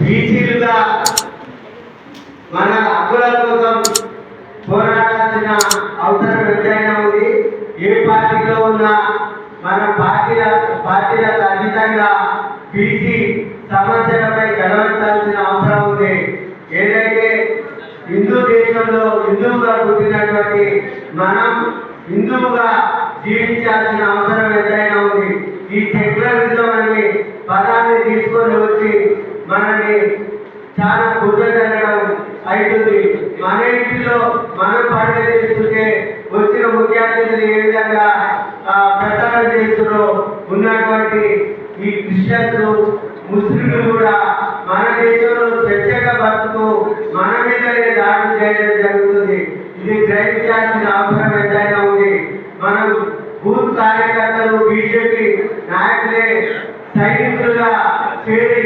బీసీలుగా మన హక్కుల కోసం పోరాడాల్సిన అవసరం ఎంతైనా ఉంది. ఏ పార్టీలో ఉన్నా మన పార్టీల పార్టీలకు అతీతంగా బీసీ సమస్యలపై గడవలసిన అవసరం ఉంది. ఏదైతే హిందూ దేశంలో హిందువుగా పుట్టినటువంటి మనం హిందువుగా జీవించాల్సిన అవసరం ఎంతైనా ఉంది. ఈ సెక్యులరిజం అనే పదాన్ని తీసుకొని వచ్చి మనకి చాలా కుదరడం అవుతుంది మన ఇంటిలో మనం పండుగ చేస్తుంటే వచ్చిన ముఖ్య అతిథులు ఏ విధంగా ఆ, ప్రచారం చేస్తున్నారో ఉన్నటువంటి ఈ క్రిస్టియన్స్ ముస్లింలు కూడా మన దేశంలో స్వేచ్ఛగా బతుకు మన మీదనే దాడులు చేయడం జరుగుతుంది. ఇది గ్రహించాల్సిన అవసరం ఎంతైనా ఉంది. మనం బూత్ కార్యకర్తలు బీజేపీ నాయకులే సైనికులుగా చేరి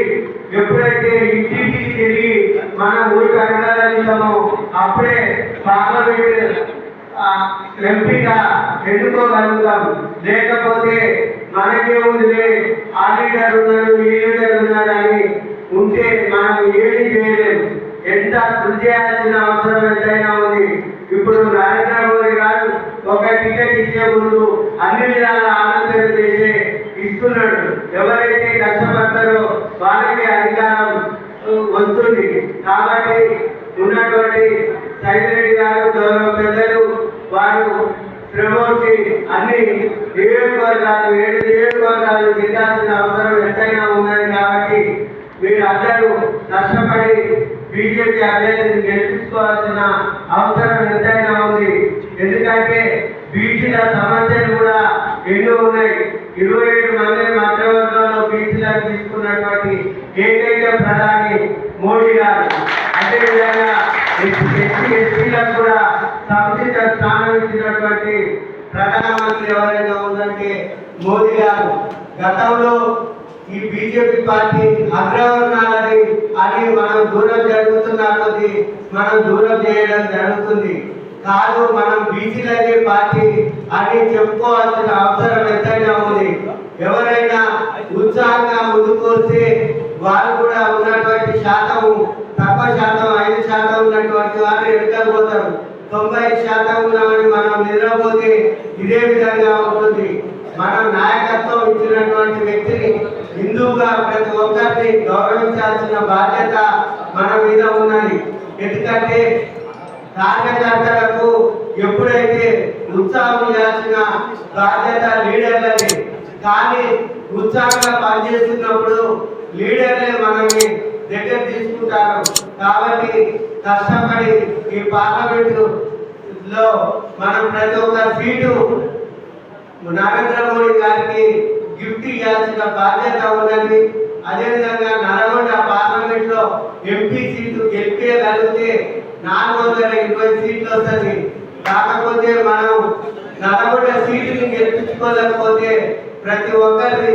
ఎప్పుడైతే ఇంటింటికి తిరిగి మన ఊరికి అడగలుగుతామో అప్పుడే పార్లమెంట్ ఆ, ఎంపీగా ఎన్నుకోగలుగుతాం. లేకపోతే మనకే ఉందిలే ఆ లీడర్ ఉన్నాడు ఈ లీడర్ ఉన్నాడు అని ఉంటే మనం ఏమీ చేయలేము ఎంత కృషి చేయాల్సిన అవసరం ఎంతైనా ఉంది. ఇప్పుడు నరేంద్ర మోదీ గారు ఒక టికెట్ ఇచ్చే ముందు అన్ని విధాల ఆలోచన చేసే ఉంటుంది కాబట్టి ఉన్నటువంటి సైతిరెడ్డి గారు గౌరవ పెద్దలు వారు శ్రమోచి అన్ని నియోజకవర్గాలు ఏడు నియోజకవర్గాలు దిగాల్సిన అవసరం ఎంతైనా ఉన్నది కాబట్టి మీరు కష్టపడి బీజేపీ అభ్యర్థిని గెలిపించుకోవాల్సిన అవసరం ఎంతైనా ఉంది. ఎందుకంటే బీసీల సమస్యలు కూడా ఎన్నో ఉన్నాయి ఇరవై ఏడు మంది మధ్యవర్గంలో బీసీలకు తీసుకున్నటువంటి ఏకైక ప్రధాని మోడీ గారు. అదేవిధంగా ఎస్సీ ఎస్టీలకు కూడా సంసిద్ధ స్థానం ఇచ్చినటువంటి ప్రధానమంత్రి ఎవరైనా ఉందంటే మోదీ గారు. గతంలో ఈ బీజేపీ పార్టీ అగ్రవర్ణాలని అని మనం దూరం జరుగుతున్న మనం దూరం చేయడం జరుగుతుంది. కాదు మనం బీసీలనే పార్టీ అని చెప్పుకోవాల్సిన అవసరం ఎంతైనా ఉంది. ఎవరైనా ఉత్సాహంగా ముందుకొస్తే వారు కూడా ఉన్నటువంటి శాతము తక్కువ శాతం ఐదు శాతం ఉన్నటువంటి వారు వెనుకకు తొంభై శాతం ఉన్నామని మనం నిద్రపోతే ఇదే విధంగా ఉంటుంది. మనం నాయకత్వం ఇచ్చినటువంటి వ్యక్తిని హిందువుగా ప్రతి ఒక్కరిని గౌరవించాల్సిన బాధ్యత మన మీద ఉన్నది. ఎందుకంటే కార్యకర్తలకు ఎప్పుడైతే ఉత్సాహం ఇవ్వాల్సిన బాధ్యత లీడర్లని కానీ ఉత్సాహంగా పనిచేస్తున్నప్పుడు లీడర్లే మనల్ని దగ్గర తీసుకుంటారు. కాబట్టి కష్టపడి ఈ పార్లమెంట్లో మనం ప్రతి ఒక్క సీటు నరేంద్ర మోడీ గారికి గిఫ్ట్ ఇవ్వాల్సిన బాధ్యత ఉన్నది. అదేవిధంగా నల్గొండ పార్లమెంట్లో ఎంపీ సీటు గెలిపేయగలిగితే నాలుగు వందల ఇరవై సీట్లు వస్తుంది కాకపోతే మనం నలభై సీట్లు గెలిపించుకోలేకపోతే ప్రతి ఒక్కరిది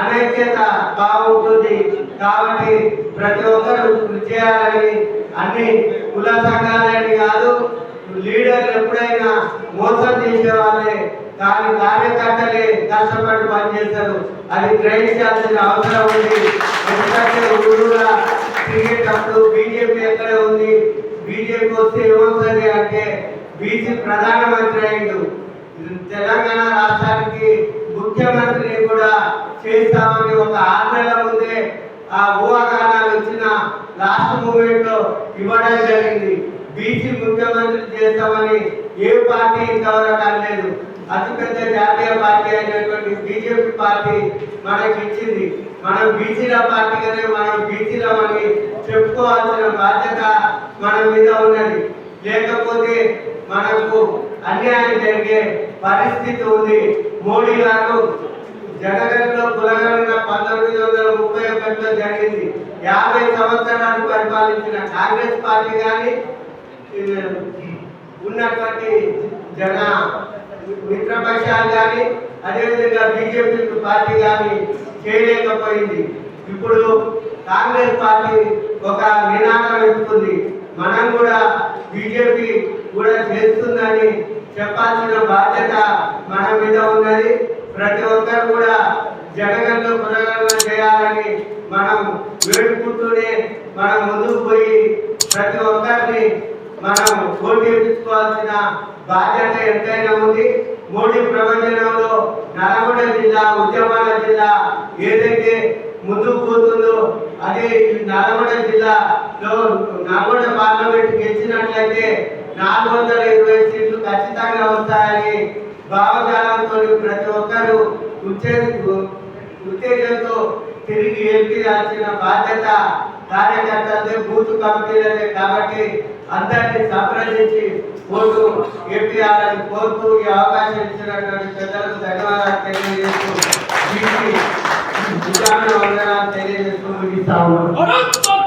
అనైక్యత బాగుంటుంది. కాబట్టి ప్రతి ఒక్కరు కృషి చేయాలని అన్ని కుల సంఘాలని కాదు లీడర్లు ఎప్పుడైనా మోసం చేసే వాళ్ళే కానీ కార్యకర్తలే కష్టపడి పనిచేస్తారు. అది గ్రహించాల్సిన అవసరం ఉంది. ఎందుకంటే ఊరుగా తిరిగేటప్పుడు బీజేపీ ఎక్కడ ఉంది. బీజేపీ వస్తే ఏమవుతుంది అంటే బీసీ ప్రధానమంత్రి అయిండు తెలంగాణ రాష్ట్రానికి ముఖ్యమంత్రిని కూడా చేస్తామని ఒక ఆరు నెలల ముందే ఆ ఊహాగానాలు వచ్చిన లాస్ట్ మూమెంట్లో ఇవ్వడం జరిగింది. బీసీ ముఖ్యమంత్రి చేస్తామని ఏ పార్టీ ఇంతవరకు అనలేదు. అతిపెద్ద జాతీయ పార్టీ అయినటువంటి బీజేపీ పార్టీ మనకి ఇచ్చింది మనం బీసీల పార్టీగానే మనం బీసీలమని చెప్పుకోవాల్సిన బాధ్యత మన మీద ఉన్నది. లేకపోతే మనకు అన్యాయం జరిగే పరిస్థితి ఉంది. మోడీ గారు జనగణలో కులగణన పంతొమ్మిది వందల ముప్పై ఒకటిలో జరిగింది. యాభై సంవత్సరాలు పరిపాలించిన కాంగ్రెస్ పార్టీ కానీ ఉన్నటువంటి జన మిత్రపక్షాలు కానీ అదేవిధంగా బీజేపీ పార్టీ కానీ చేయలేకపోయింది. ఇప్పుడు కాంగ్రెస్ పార్టీ ఒక నినాదం ఎత్తుకుంది మనం కూడా బీజేపీ కూడా చేస్తుందని చెప్పాల్సిన బాధ్యత మన మీద ఉన్నది. ప్రతి ఒక్కరు కూడా జనగణన పునగణన చేయాలని మనం వేడుకుంటూనే మనం ముందుకు పోయి ప్రతి ఒక్కరిని మనం పోటీ బాధ్యత ఎంతైనా ఉంది. మోడీ ప్రపంచంలో నల్గొండ జిల్లా ఉద్యమాల జిల్లా ఏదైతే ముందుకు పోతుందో అది నల్గొండ జిల్లాలో నల్గొండ పార్లమెంట్ గెలిచినట్లయితే నాలుగు వందల ఇరవై సీట్లు ఖచ్చితంగా వస్తాయని భావజాలంతో ప్రతి ఒక్కరూ ఉచ్చే ఉత్తేజంతో తిరిగి గెలిపించాల్సిన బాధ్యత కార్యకర్తలదే బూత్ కమిటీలదే కాబట్టి అందరినీ సంప్రదించి ఓటు గెలిపించాలని కోరుతూ ఈ అవకాశం ఇచ్చినటువంటి పెద్దలకు ధన్యవాదాలు తెలియజేస్తూ వీరికి వందనాలు తెలియజేస్తూ ముగిస్తా